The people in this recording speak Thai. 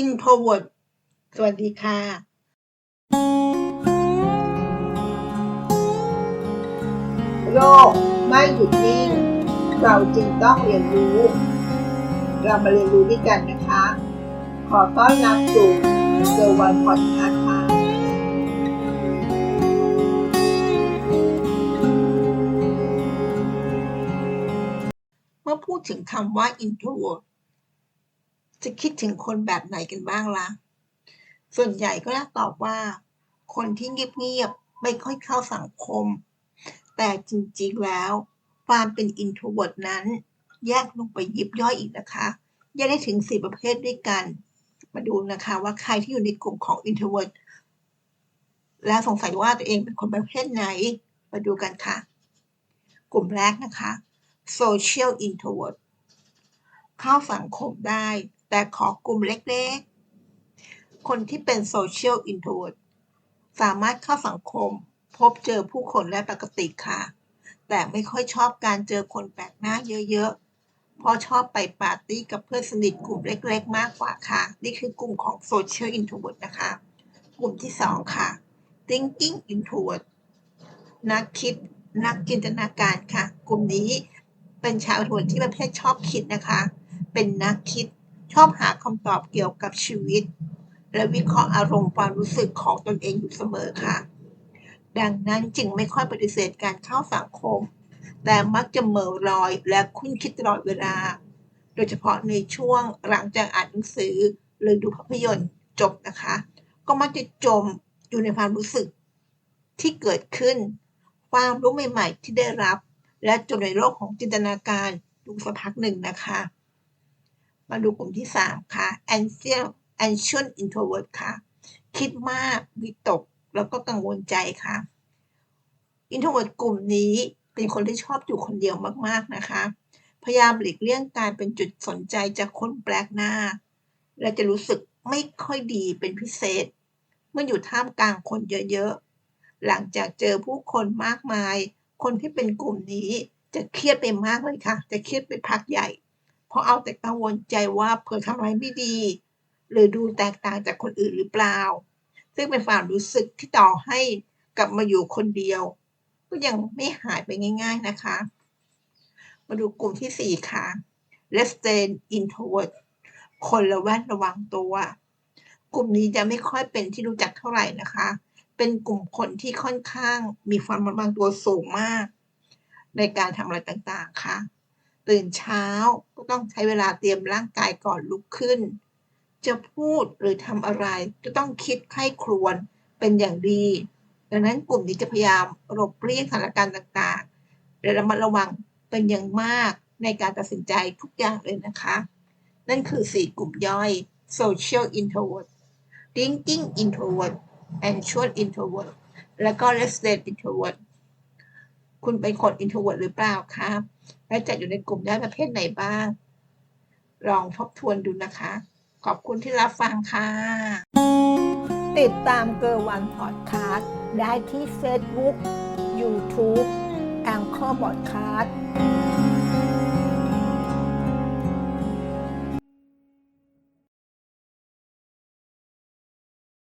introvert สวัสดีค่ะโลกไม่หยุดนิ่ง เราจึงต้องเรียนรู้ เรามาเรียนรู้ด้วยกันนะคะ ขอต้อนรับสู่เซอร์วันพอดคาส์ค่ะเมื่อพูดถึงคำว่า introvert จะคิดถึงคนแบบไหนกันบ้างล่ะ ส่วนใหญ่ก็จะตอบว่า คนที่เงียบๆ ไม่ค่อยเข้าสังคม แต่จริงๆแล้ว ความเป็น introvert นั้น แยกลงไปยิบย่อยอีกนะคะ แยกได้ถึงสี่ประเภทด้วยกัน มาดูนะคะว่าใครที่อยู่ในกลุ่มของ introvert และสงสัยว่าตัวเองเป็นคนประเภทไหน มาดูกันค่ะ กลุ่มแรกนะคะ social introvert เข้าสังคมได้ แต่ขอกลุ่มเล็กๆ คนที่เป็น social introvert สามารถเข้าสังคม พบเจอผู้คนได้ปกติค่ะ แต่ไม่ค่อยชอบการเจอคนแปลกหน้าเยอะๆ เพราะชอบไปปาร์ตี้กับเพื่อนสนิทกลุ่มเล็กๆ มากกว่าค่ะ นี่คือกลุ่มของ social introvert นะคะ กลุ่มที่ 2 ค่ะ thinking introvert นักคิดนักจินตนาการค่ะ กลุ่มนี้เป็นชาวทวนที่ประเภทชอบคิดนะคะ เป็นนักคิด ชอบหาคำตอบเกี่ยวกับชีวิต และวิเคราะห์อารมณ์ความรู้สึกของตนเองอยู่เสมอค่ะ ดังนั้นจึงไม่ค่อยปฏิเสธการเข้าสังคม แต่มักจะเหม่อลอยและคุ้นคิดตลอดเวลา โดยเฉพาะในช่วงหลังจากอ่านหนังสือหรือดูภาพยนตร์จบนะคะ ก็มักจะจมอยู่ในความรู้สึกที่เกิดขึ้น ความรู้ใหม่ ๆ ที่ได้รับ และจมในโลกของจินตนาการดูสักพักหนึ่งนะคะ มาดูกลุ่มที่ 3 ค่ะ anxious anxious introvert ค่ะ คิดมากวิตกแล้วก็กังวลใจค่ะ introvert กลุ่มนี้เป็นคนที่ชอบอยู่คนเดียวมากๆนะคะ พยายามหลีกเลี่ยงการเป็นจุดสนใจจากคนแปลกหน้า และจะรู้สึกไม่ค่อยดีเป็นพิเศษ เมื่ออยู่ท่ามกลางคนเยอะๆ หลังจากเจอผู้คนมากมาย คนที่เป็นกลุ่มนี้จะเครียดไปมากเลยค่ะ จะเครียดไปพักใหญ่ ราะเอาแต่กังวลใจว่าเผื่อทำอะไรไม่ดี หรือดูแตกต่างจากคนอื่นหรือเปล่า ซึ่งเป็นความรู้สึกที่ต่อให้กลับมาอยู่คนเดียว ก็ยังไม่หายไปง่าย ๆนะคะ มาดูกลุ่มที่ 4 ค่ะ l e s t a n introvert คนระแวดระวังตัว กลุ่มนี้จะไม่ค่อยเป็นที่รู้จักเท่าไหร่นะคะ เป็นกลุ่มคนที่ค่อนข้างมีความระวังตัวสูงมาก ในการทำอะไรต่างๆค่ะ ตื่นเช้าก็ต้องใช้เวลาเตรียมร่างกายก่อนลุกขึ้น จะพูดหรือทำอะไรจะต้องคิดไข้ครวนเป็นอย่างดี ดังนั้นกลุ่มนี้จะพยายามหลบเลี่ยงสถานการณ์ต่างๆและระมัดระวังเป็นอย่างมากในการตัดสินใจทุกอย่างเลยนะคะ นั่นคือ 4 กลุ่มย่อย social introvert thinking introvert anxious introvert แล้วก็ restless introvert คุณเป็นคน introvert หรือเปล่าคะ และจัดอยู่ในกลุ่มย่อยประเภทไหนบ้าง ลองทบทวนดูนะคะ ขอบคุณที่รับฟังค่ะ ติดตามเกอร์วันพอดคาสต์ได้ที่ Facebook YouTube แองเกอร์บอดคาส